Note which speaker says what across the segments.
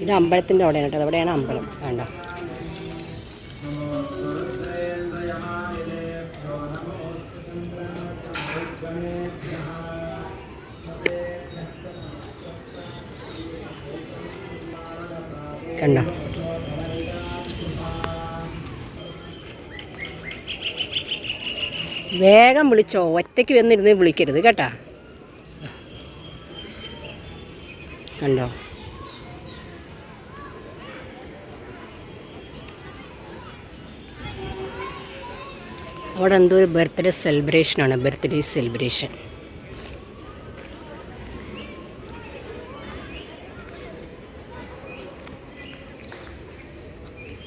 Speaker 1: ഇത് അമ്പലത്തിന്റെ അവിടെയാണ് കേട്ടോ. അവിടെയാണ് അമ്പലം. വേണ്ട കണ്ടോ? വേഗം വിളിച്ചോ. ഒറ്റയ്ക്ക് വന്നിരുന്ന് വിളിക്കരുത് കേട്ടാ. കണ്ടോ? അവിടെ എന്തോ ഒരു ബർത്ത്ഡേ സെലിബ്രേഷനാണ് ബർത്ത്ഡേ സെലിബ്രേഷൻ.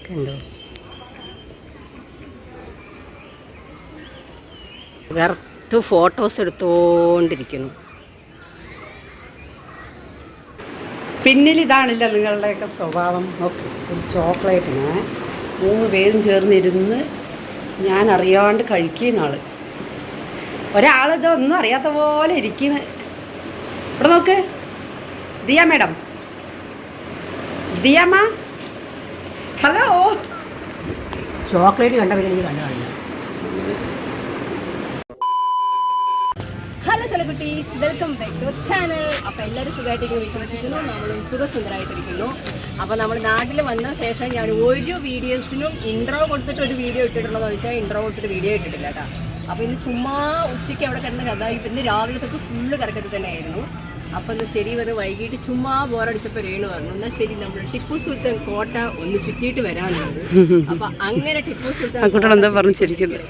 Speaker 1: കണ്ടോ? വെറുത്ത് ഫോട്ടോസ് എടുത്തുകൊണ്ടിരിക്കുന്നു
Speaker 2: പിന്നിൽ ഇതാണല്ലോ നിങ്ങളുടെയൊക്കെ സ്വഭാവം. ഒരു ചോക്ലേറ്റിന് മൂന്ന് പേരും ചേർന്നിരുന്ന് ഞാൻ അറിയാണ്ട് കഴിക്കുന്ന ആൾ. ഒരാളിത് ഒന്നും അറിയാത്ത പോലെ ഇരിക്കുന്നു ഇവിടെ നോക്ക്. ദിയ മേഡം. ദിയമ്മ ഹലോ.
Speaker 1: ചോക്ലേറ്റ് കണ്ട പിന്നെ എനിക്ക് കണ്ടു വെൽക്കം ബാക്ക് ടു ചാനൽ അപ്പോൾ എല്ലാവരും സുഖമായിട്ടിരിക്കുന്നു വിശ്വസിക്കുന്നു. നമ്മളും സുഖസുന്ദരമായിട്ടിരിക്കുന്നു അപ്പോൾ നമ്മൾ നാട്ടിൽ വന്ന ശേഷം ഞാൻ ഒരു വീഡിയോസിനും ഇൻട്രോ കൊടുത്തിട്ട് ഒരു വീഡിയോ ഇട്ടിട്ടുള്ളതെന്ന് ചോദിച്ചാൽ ഇൻട്രോ കൊടുത്തിട്ട് വീഡിയോ ഇട്ടിട്ടില്ല കേട്ടോ. അപ്പോൾ ഇന്ന് ചുമ്മാ ഉച്ചയ്ക്ക് അവിടെ കിടന്ന കഥ. ഇപ്പം ഇന്ന് രാവിലെ തൊട്ട് ഫുള്ള് കറക്കത്തിൽ തന്നെയായിരുന്നു. അപ്പം എന്നാൽ ശരി വന്ന് വൈകിട്ട് ചുമ്മാ ബോറടിച്ചപ്പോൾ രേണു പറഞ്ഞു എന്നാൽ ശരി നമ്മൾ ടിപ്പു സുൽത്താൻ കോട്ട ഒന്ന് ചുറ്റിയിട്ട് വരാനുണ്ട് അപ്പം അങ്ങനെ ടിപ്പു സുൽത്താൻ
Speaker 2: എന്താ പറഞ്ഞു ചിരിക്കുന്നത്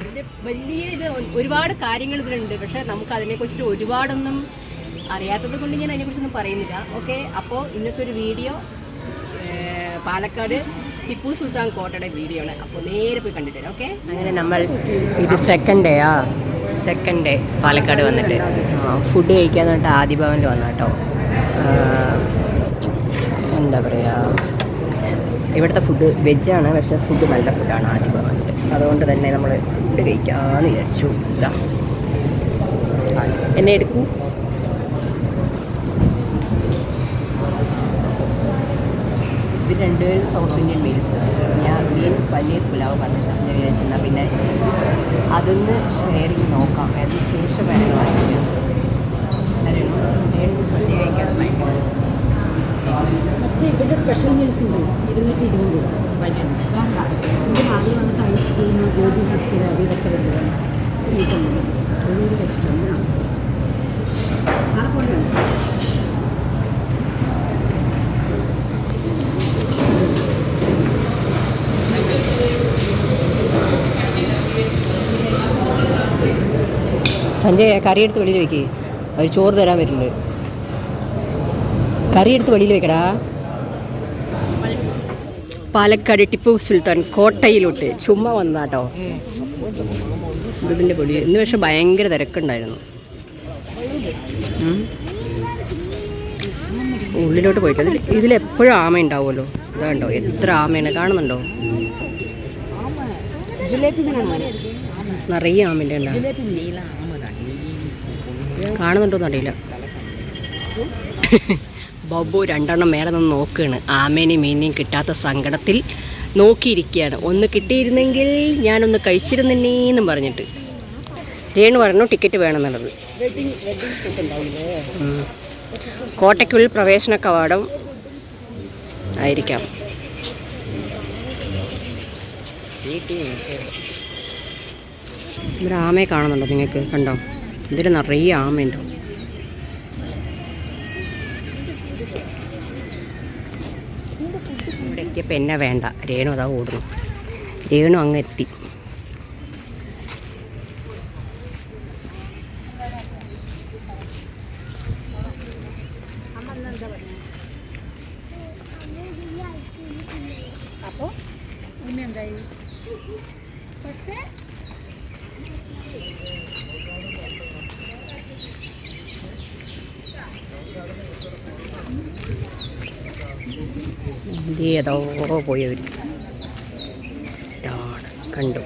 Speaker 1: വലിയ ഇത് ഒരുപാട് കാര്യങ്ങൾ ഇതിലുണ്ട് പക്ഷെ നമുക്ക് അതിനെക്കുറിച്ചിട്ട് ഒരുപാടൊന്നും അറിയാത്തത് കൊണ്ട് ഞാൻ അതിനെക്കുറിച്ചൊന്നും പറയുന്നില്ല. ഓക്കെ അപ്പോൾ ഇന്നത്തെ ഒരു വീഡിയോ പാലക്കാട് ടിപ്പു സുൽത്താൻ കോട്ടയുടെ വീഡിയോ ആണ് അപ്പോൾ നേരെ പോയി കണ്ടിട്ട് വരാം ഓക്കെ? അങ്ങനെ നമ്മൾ ഇത് സെക്കൻഡ് ഡേ ആ. സെക്കൻഡ് ഡേ പാലക്കാട് വന്നിട്ട്. ഫുഡ് കഴിക്കാൻ ആദ്യ ഭവനിൽ വന്ന കേട്ടോ എന്താ പറയുക ഇവിടുത്തെ ഫുഡ് വെജാണ് പക്ഷേ ഫുഡ് നല്ല ഫുഡാണ് ആദ്യ ഭവനിൽ അതുകൊണ്ട് തന്നെ നമ്മൾ ഫുഡ് കഴിക്കാമെന്ന് വിചാരിച്ചു. ഇതാ എന്നെ എടുക്കൂ. ഇത് രണ്ടുപേരും സൗത്ത് ഇന്ത്യൻ മീൽസ് ഞാൻ വലിയ പുലാവ് പറഞ്ഞിട്ട് ഞാൻ വിചാരിച്ചിരുന്ന. പിന്നെ അതൊന്ന് ഷെയറിങ് നോക്കാം. അതിന് ശേഷം വേണമെങ്കിൽ വാങ്ങിക്കാം സദ്യ കഴിക്കാൻ ഭയങ്കര
Speaker 3: സ്പെഷ്യൽ മീൽസ് ഉണ്ട് ഇരുന്നൂറ്റി ഇരുപത് രൂപ.
Speaker 1: വലിയ
Speaker 3: ഇതിന്റെ ആദ്യം വന്നിട്ട് ice cream gobi sixty five ഇതൊക്കെ വരുന്നത് കിട്ടുന്നുണ്ട് ഒരു എക്സ്ട്രാ ആരെ കൊണ്ട് കാണിച്ചു
Speaker 1: സഞ്ജയ് കറി എടുത്ത് വെളിയിൽ വെക്ക്. അവർ ചോറ് തരാൻ വരുന്നുണ്ട്. കറി എടുത്ത് വെളിയിൽ വെക്കടാ. പാലക്കാട് ടിപ്പു സുൽത്താൻ കോട്ടയിലോട്ട്. ചുമ്മാ വന്നാട്ടോ. ഇതിന്റെ പൊടി ഇന്ന് പക്ഷെ ഭയങ്കര തിരക്കുണ്ടായിരുന്നു. ഉള്ളിലോട്ട് പോയിട്ട് അതിൽ ഇതിലെപ്പോഴും ആമ ഉണ്ടാവുമല്ലോ. ഇതാണ്ടോ എത്ര ആമയാണ് കാണുന്നുണ്ടോ? നിറയെ ആമന്റെ ഉണ്ടാവും കാണുന്നുണ്ടോന്ന് അറിയില്ല. ബബു രണ്ടെണ്ണം മേലെ നിന്ന് നോക്കുകയാണ് ആമേനെയും മീനെയും കിട്ടാത്ത സങ്കടത്തിൽ നോക്കിയിരിക്കുകയാണ്. ഒന്ന് കിട്ടിയിരുന്നെങ്കിൽ ഞാനൊന്ന് കഴിച്ചിരുന്നേന്നും പറഞ്ഞിട്ട്. രേണു പറഞ്ഞു ടിക്കറ്റ് വേണമെന്നുള്ളത്. കോട്ടയ്ക്കുള്ളിൽ പ്രവേശന കവാടം ആയിരിക്കാം. ഇവിടെ ആമയെ കാണുന്നുണ്ടോ നിങ്ങൾക്ക്? കണ്ടോ? ഇതിൽ നിറയെ ആമയുണ്ട്. ഇവിടെ എത്തിയപ്പോൾ എന്നെ വേണ്ട. രേണു അതാ ഓടുന്നു. രേണു അങ്ങ് എത്തി. ഏതോ പോയവർ കണ്ടു?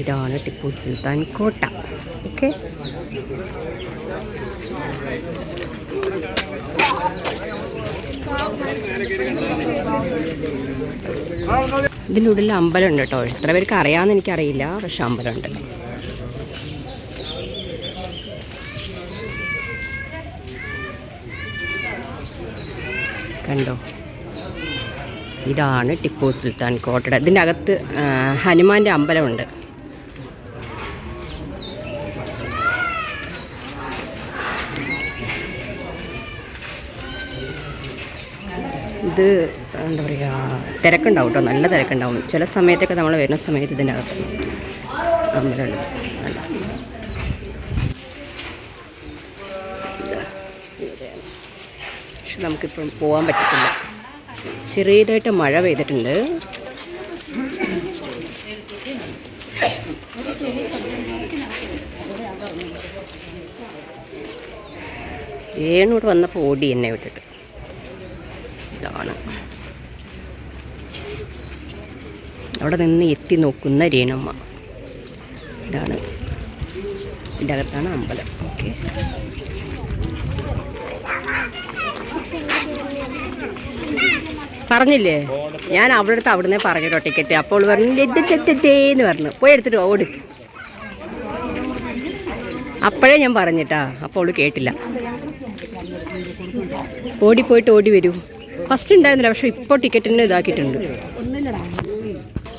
Speaker 1: ഇതാണ് ടിപ്പു സുൽത്താൻ കോട്ട. ഓക്കെ. ഇതിന്റെ ഉള്ളിൽ അമ്പലമുണ്ട് കേട്ടോ. എത്ര പേർക്ക് അറിയാമെന്ന് എനിക്കറിയില്ല. പക്ഷെ അമ്പലമുണ്ട്. കണ്ടോ? ഇതാണ് ടിപ്പു സുൽത്താൻ കോട്ടയുടെ ഇതിന്റെ അകത്ത് ഹനുമാന്റെ അമ്പലമുണ്ട്. ഇത് എന്താ പറയുക തിരക്കുണ്ടാവും കേട്ടോ നല്ല തിരക്കുണ്ടാവും. ചില സമയത്തൊക്കെ നമ്മൾ വരുന്ന സമയത്ത് ഇതിന്റെ അകത്ത് അമ്പലമുണ്ട്. പക്ഷെ നമുക്കിപ്പം പോകാൻ പറ്റത്തില്ല. ചെറിയതായിട്ട് മഴ പെയ്തിട്ടുണ്ട്. ഏണൂടെ വന്നപ്പോൾ ഓടി എന്നെ വിട്ടിട്ട് ഇതാണ് അവിടെ നിന്ന് എത്തി നോക്കുന്ന രേണമ്മ. ഇതാണ്. ഇതിന്റെ അകത്താണ് അമ്പലം. ഓക്കെ. പറഞ്ഞില്ലേ? ഞാൻ അവിടെ അടുത്ത് അവിടുന്ന് പറഞ്ഞിട്ടോ ടിക്കറ്റ്. അപ്പോൾ പറഞ്ഞു എന്ന് പറഞ്ഞു. പോയി എടുത്തിട്ട് ഓട്. അപ്പോഴേ ഞാൻ പറഞ്ഞിട്ടാ. അപ്പോൾ കേട്ടില്ല. ഓടിപ്പോയിട്ട് ഓടി വരൂ. ഫസ്റ്റ് ഉണ്ടായിരുന്നില്ല പക്ഷെ ഇപ്പോൾ ടിക്കറ്റിന് ഇതാക്കിയിട്ടുണ്ട്.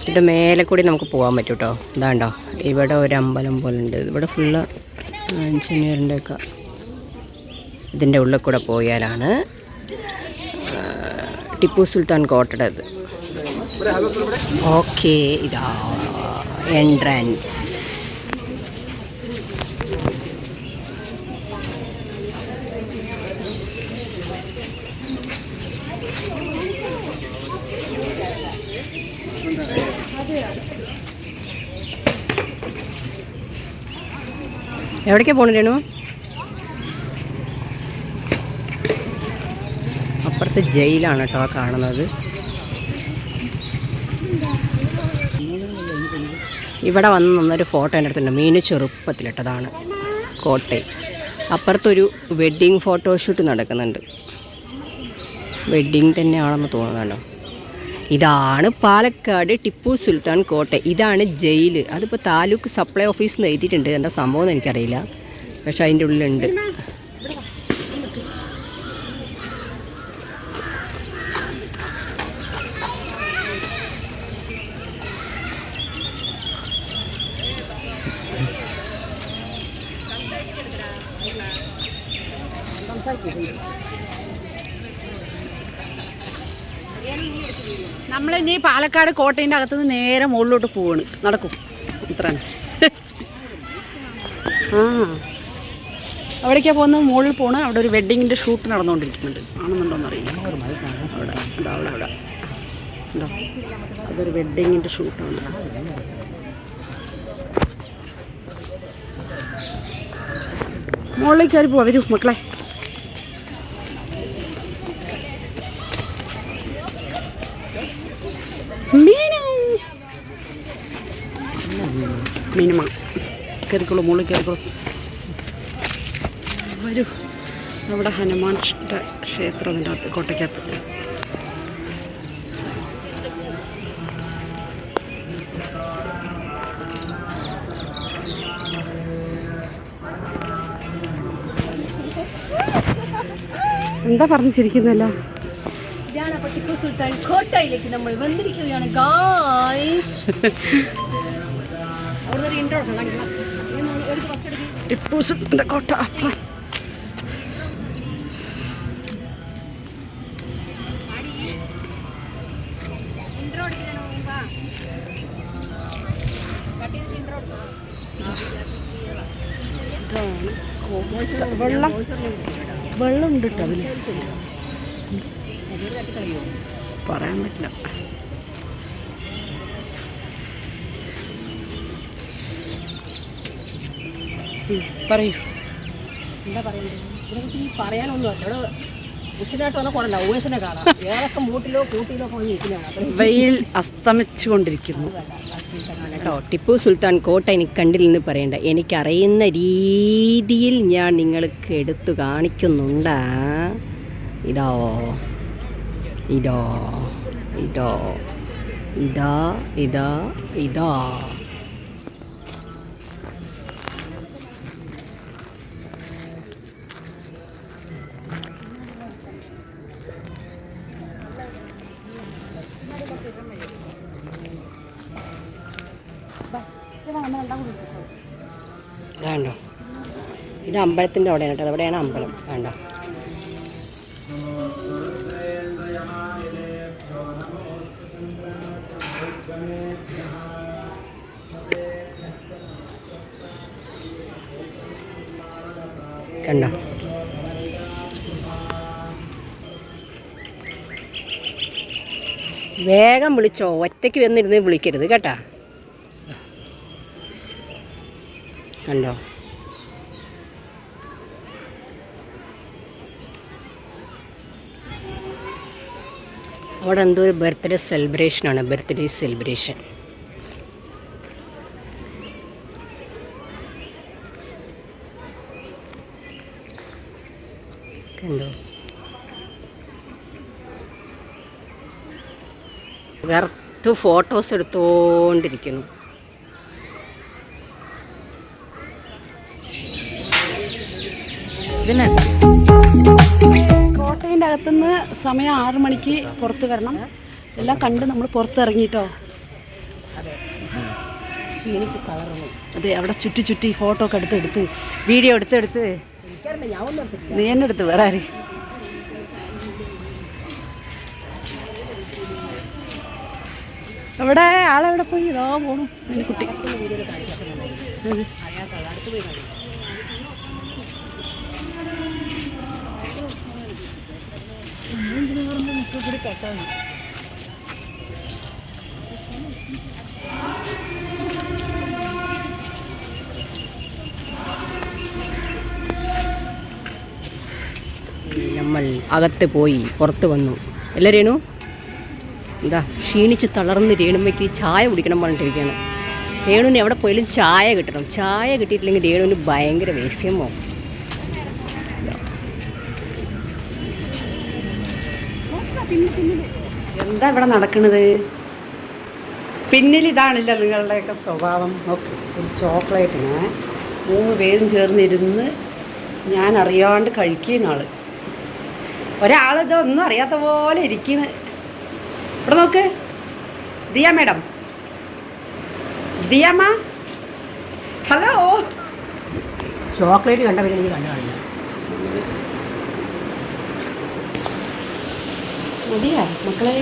Speaker 1: ഇതിന്റെ മേലെ കൂടി നമുക്ക് പോകാൻ പറ്റും കേട്ടോ ഇതാണ്ടോ. ഇവിടെ ഒരു അമ്പലം പോലെ ഉണ്ട് ഇവിടെ ഫുള്ള് എഞ്ചിനീയറിന്റെ ഒക്കെ ഇതിന്റെ ഉള്ളിൽ കൂടെ പോയാലാണ് ടിപ്പു സുൽത്താൻ കോട്ടയുടെ ഇത് ഓക്കെ ഇതാ എൻട്രൻസ് എവിടേക്കാ പോണു രേണു? അപ്പുറത്ത് ജയിലാണ് കേട്ടോ കാണുന്നത്. ഇവിടെ വന്ന് നിന്നൊരു ഫോട്ടോ എന്റെ അടുത്തുണ്ട്. മീന് ചെറുപ്പത്തിലിട്ടതാണ് കോട്ടയം. അപ്പുറത്തൊരു വെഡ്ഡിങ് ഫോട്ടോഷൂട്ട് നടക്കുന്നുണ്ട്. വെഡ്ഡിങ് തന്നെയാണെന്ന് തോന്നുന്നുണ്ടോ? ഇതാണ് പാലക്കാട് ടിപ്പു സുൽത്താൻ കോട്ട. ഇതാണ് ജയിൽ. അതിപ്പോൾ താലൂക്ക് സപ്ലൈ ഓഫീസിൽ നിന്ന് എഴുതിയിട്ടുണ്ട്. എന്താ സംഭവം എന്ന് എനിക്കറിയില്ല. പക്ഷേ അതിന്റെ ഉള്ളിലുണ്ട്.
Speaker 2: നമ്മൾ ഇനി പാലക്കാട് കോട്ടയിന്റെ അകത്ത് നിന്ന് നേരെ മുകളിലോട്ട് പോവാണ്. നടക്കും. ഇത്ര ആ. അവിടേക്കാണ് പോകുന്നത്? മുകളിൽ പോണ്. അവിടെ ഒരു വെഡ്ഡിങ്ങിന്റെ ഷൂട്ട് നടന്നുകൊണ്ടിരിക്കുന്നുണ്ട്. ആണെന്നുണ്ടോന്ന് അറിയില്ല അവിടെ. അതാ അവിടെ അവിടെ. ഉണ്ടോ അതൊരു വെഡ്ഡിങ്ങിന്റെ ഷൂട്ടാണ്. മുകളിലേക്ക് കയറി പോവാ. വരൂ മക്കളെ മീനു മീനുമ. കയറിക്കോളൂ മുകളിൽ കയറിക്കോളൂ. വരൂ. അവിടെ ഹനുമാൻ ക്ഷ- ക്ഷേത്രം അതിന്റെ അകത്ത് കോട്ടയ്ക്കകത്ത്. എന്താ പറഞ്ഞു ചിരിക്കുന്നല്ല?
Speaker 1: ഇതാണ് അപ്പോൾ ടിപ്പു സുൽത്താൻ കോട്ടയിലേക്ക് നമ്മൾ വന്നിരിക്കുകയാണ് ഗായ്സ്
Speaker 2: ടിപ്പു സുൽത്താന്റെ കോട്ട അപ്പം വെള്ളം വെള്ളം ഉണ്ട് കേട്ടോ അതിൽ പറയാൻ പറ്റില്ല. പറയൂ.
Speaker 1: എന്താ പറയണ്ടത്? എനിക്ക് പറയാനൊന്നും അല്ല ഇവിടെ ഉച്ചനേരത്ത് വന്നാൽ കുറേ ലവേഴ്സിനെ കാണാം. ഏതൊക്കെ മൂട്ടിലോ കൂട്ടിലോ പോയി വന്ന് നിൽക്കുന്നതാണ്
Speaker 2: വെയിൽ അസ്തമിച്ചുകൊണ്ടിരിക്കുന്നു.
Speaker 1: കേട്ടോ ടിപ്പു സുൽത്താൻ കോട്ട എനിക്ക് കണ്ടില്ലെന്ന് പറയണ്ട. എനിക്കറിയുന്ന രീതിയിൽ ഞാൻ നിങ്ങൾക്ക് എടുത്തു കാണിക്കുന്നുണ്ട്. ഇതോ ഇതോ ഇതോ ഇതാ ഇതാ ഇതാ. ഇത് അമ്പലത്തിന്റെ അവിടെയാണ് കേട്ടോ. അവിടെയാണ് അമ്പലം. വേണ്ട കണ്ടോ? വേഗം വിളിച്ചോ. ഒറ്റയ്ക്ക് വന്നിരുന്ന് വിളിക്കരുത് കേട്ടാ. കണ്ടോ? അവിടെ എന്തോ ഒരു ബർത്ത്ഡേ സെലിബ്രേഷനാണ് ബർത്ത്ഡേ സെലിബ്രേഷൻ കണ്ടോ? വെറുത്ത് ഫോട്ടോസ് എടുത്തുകൊണ്ടിരിക്കുന്നു
Speaker 2: ഇതിന് കോട്ടയിന്റെ അകത്തുനിന്ന് സമയം ആറു മണിക്ക് പുറത്ത് വരണം. എല്ലാം കണ്ട് നമ്മൾ
Speaker 1: പുറത്തിറങ്ങിയിട്ടോ
Speaker 2: അതെ അവിടെ ചുറ്റി ചുറ്റി ഫോട്ടോ ഒക്കെ എടുത്ത് എടുത്ത്. വീഡിയോ എടുത്തെടുത്ത് നീ എന്നെ എടുത്ത് വേറെ ആര്? എവിടെ ആളെവിടെ പോയി? ഇതാ പോണു. എന്റെ കുട്ടി. കട്ടാണ്
Speaker 1: നമ്മൾ അകത്ത് പോയി പുറത്ത് വന്നു. അല്ല രേണു? എന്താ ക്ഷീണിച്ച് തളർന്ന് രേണുമ്മയ്ക്ക് ചായ കുടിക്കണം പറഞ്ഞിട്ടിരിക്കുകയാണ്. രേണുവിന് എവിടെ പോയാലും ചായ കിട്ടണം. ചായ കിട്ടിയിട്ടില്ലെങ്കിൽ രേണുവിന് ഭയങ്കര വിഷമോ.
Speaker 2: എന്താ ഇവിടെ നടക്കണത്? പിന്നിൽ ഇതാണില്ല നിങ്ങളുടെയൊക്കെ സ്വഭാവം. ഓക്കെ ഒരു ചോക്ലേറ്റിന് മൂന്ന് പേരും ചേർന്നിരുന്ന് ഞാൻ അറിയാണ്ട് കഴിക്കുന്ന ആൾ. ഒരാൾ ഇതൊന്നും അറിയാത്ത പോലെ ഇരിക്കുന്നു ഇവിടെ നോക്ക്. ദിയ മേഡം. ദിയമ്മ ഹലോ.
Speaker 1: ചോക്ലേറ്റ് കണ്ടവരെ എനിക്ക് കണ്ടു
Speaker 2: മതിയാ? മക്കളെ?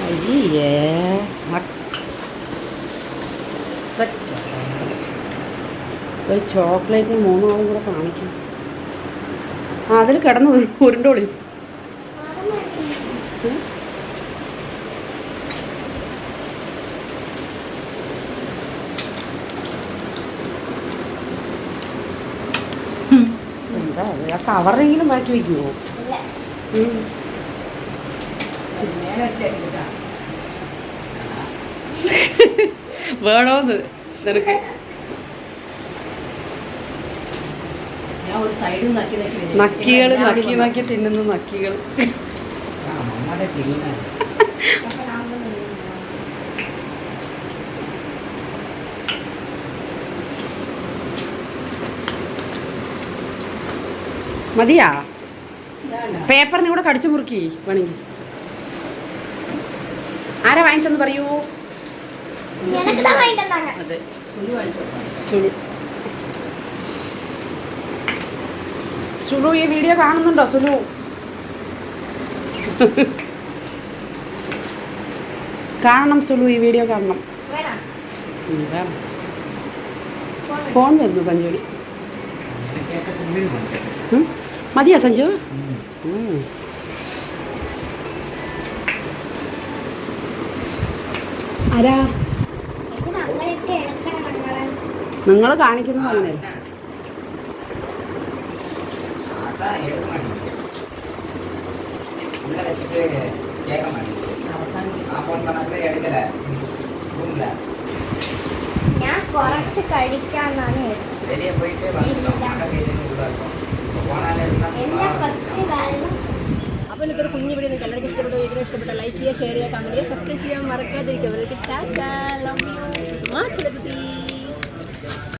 Speaker 2: അയ്യേ. ഒരു ചോക്ലേറ്റിന് മൂന്നാളും കൂടെ കാണിക്കും. ആ അതിൽ കിടന്ന് ഉരു- ഉരുണ്ടോളി ഉം? ഉം. എന്താ അത്? ആ കവറെങ്കിലും മാറ്റി വയ്ക്കുമോ. വേണോന്ന് നിനക്ക്. നക്കികൾ നക്കി നക്കി തിന്നുന്ന നക്കികൾ മതിയാ. പേപ്പറിനെ കൂടെ കടിച്ചു മുറുക്കി വേണമെങ്കിൽ. ആരാ വാങ്ങിച്ചെന്ന് പറയൂ?
Speaker 1: സുലു വാങ്ങിച്ചോ.
Speaker 2: സുലു സുലു ഈ വീഡിയോ കാണുന്നുണ്ടോ സുലു കാണണം സുലു ഈ വീഡിയോ കാണണം. ഫോൺ വരുന്നു സഞ്ജോടി ഉം? മതിയോ സഞ്ജു? ആരാ? നിങ്ങൾ
Speaker 4: കാണിക്കുന്നു പറഞ്ഞേ
Speaker 5: ഞാൻ കുറച്ച് കഴിക്കാന്നാണ് പോയിട്ട്
Speaker 1: അപ്പോൾ ഇന്നത്തെ കുഞ്ഞു വീഡിയോ നിങ്ങൾക്ക് എല്ലാവർക്കും ഇഷ്ടപ്പെട്ടോ. ഇതിനും ഇഷ്ടപ്പെട്ട ലൈക്ക് ചെയ്യുക ഷെയർ ചെയ്യുക കമന്റ് ചെയ്യുക സബ്സ്ക്രൈബ് ചെയ്യാൻ മറക്കാതിരിക്കുക. അവർക്ക് ടാറ്റാ ലവ് യു മാ